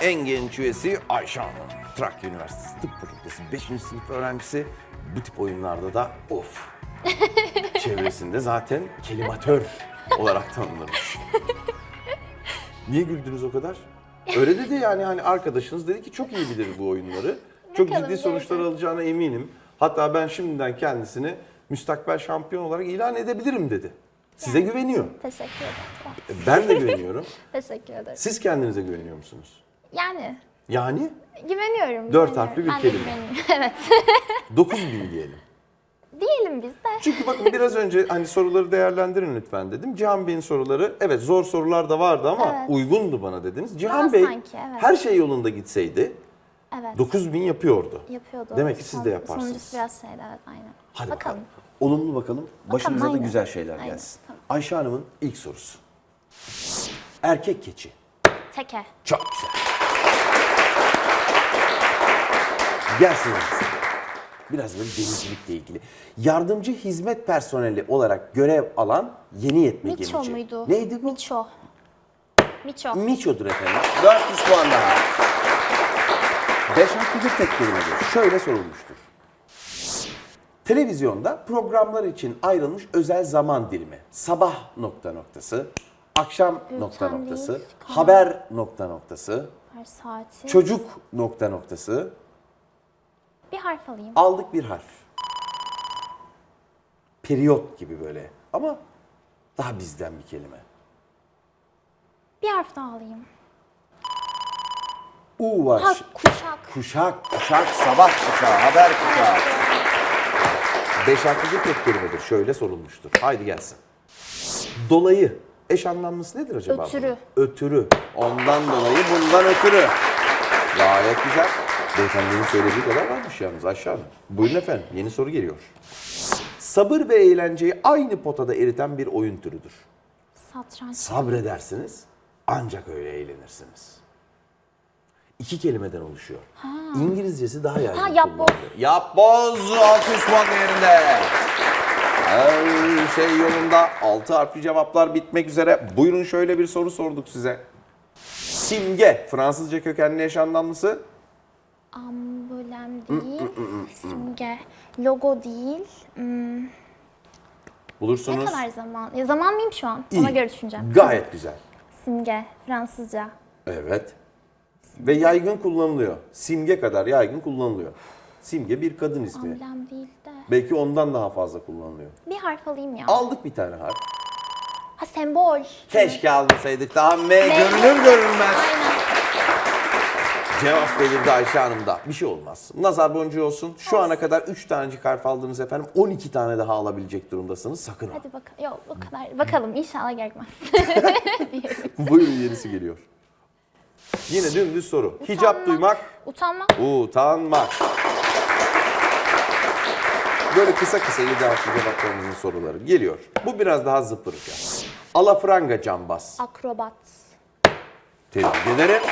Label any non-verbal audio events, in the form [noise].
en genç üyesi Ayşe Hanım. Trakya Üniversitesi Tıp Fakültesi 5. sınıf öğrencisi. Bu tip oyunlarda da of. [laughs] Çevresinde zaten kelimatör olarak tanınırmış. Niye güldünüz o kadar? Öyle dedi yani hani arkadaşınız dedi ki çok iyi bilir bu oyunları. Çok Bakalım, ciddi sonuçlar göreceğiz. alacağına eminim. Hatta ben şimdiden kendisini müstakbel şampiyon olarak ilan edebilirim dedi. Size güveniyor. Teşekkür ederim. Ben de güveniyorum. [laughs] Teşekkür ederim. Siz kendinize güveniyor musunuz? Yani Yani güveniyorum. Dört harfli bir kelime. [laughs] evet. 9000 diyelim. Diyelim biz de. Çünkü bakın biraz önce hani soruları değerlendirin lütfen dedim. Cihan Bey'in soruları evet zor sorular da vardı ama Evet. uygundu bana dediniz. Cihan Daha Bey sanki, evet. her şey yolunda gitseydi Evet. 9000 yapıyordu. Yapıyordu. Demek ki siz de yaparsınız. Sonuncusu biraz şeydi evet aynen. Hadi bakalım. bakalım. Olumlu bakalım. Başınıza da aynen. güzel şeyler Aynen, gelsin. tamam. Ayşe Hanım'ın ilk sorusu. Erkek keçi. Teke. Çok güzel. Gelsin. Biraz böyle denizcilikle ilgili. Yardımcı hizmet personeli olarak görev alan yeni yetme Miço gemici. muydu? Neydi bu? Miço. Miço. Miço'dur efendim. 400 puan daha. 5 harfli bir tek kelimedir. Şöyle sorulmuştur. Televizyonda programlar için ayrılmış özel zaman dilimi. Sabah nokta noktası, akşam nokta noktası, kanal. haber nokta noktası, Her saati. çocuk nokta noktası. Bir harf alayım. Aldık bir harf. Periyot gibi böyle ama daha bizden bir kelime. Bir harf daha alayım. U var. Ha kuşak. Kuşak, kuşak, sabah kuşağı, haber kuşağı. Beş harfli tek kelimedir. Şöyle sorulmuştur. Haydi gelsin. Dolayı. Eş anlamlısı nedir acaba? Ötürü. bunun? Ötürü. Ondan dolayı bundan ötürü. Gayet güzel. Beyefendinin söylediği kadar varmış yalnız aşağıda. Buyurun efendim. Yeni soru geliyor. Sabır ve eğlenceyi aynı potada eriten bir oyun türüdür. Satranç. Sabredersiniz ancak öyle eğlenirsiniz. İki kelimeden oluşuyor. İngilizcesi daha yaygın Ha, yapboz. Yapboz 600 puan değerinde. Her şey yolunda. Altı harfli cevaplar bitmek üzere. Buyurun şöyle bir soru sorduk size. Simge, Fransızca kökenli eş anlamlısı. Amblem değil. Simge. Logo değil. Hmm, ne Bulursunuz. kadar zaman? Ya zaman mıyım şu an? İyi. Ona göre düşüneceğim. Gayet güzel. Simge. Fransızca. Evet. Ve yaygın kullanılıyor. Simge kadar yaygın kullanılıyor. Simge bir kadın ismi. Amblem değil de. Belki ondan daha fazla kullanılıyor. Bir harf alayım ya. Aldık bir tane harf. Ha sembol. Keşke almasaydık daha M görünür görünmez. Aynen. Cevap belirdi Ayşe Hanım'da. Bir şey olmaz. Nazar boncuğu olsun. Şu ana kadar 3 tanecik harf aldınız efendim. 12 tane daha alabilecek durumdasınız. Sakın ha. Hadi bakalım. Yok o kadar. Bakalım inşallah gerekmez. [laughs] [laughs] Buyurun yenisi geliyor. Yine dümdüz soru. Hicap duymak, Utanmak. utanmak. Böyle kısa kısa 7 harfli cevaplarımızın soruları geliyor. Bu biraz daha zıpırık. Alafranga cambaz. Akrobat. Tebrik ederim.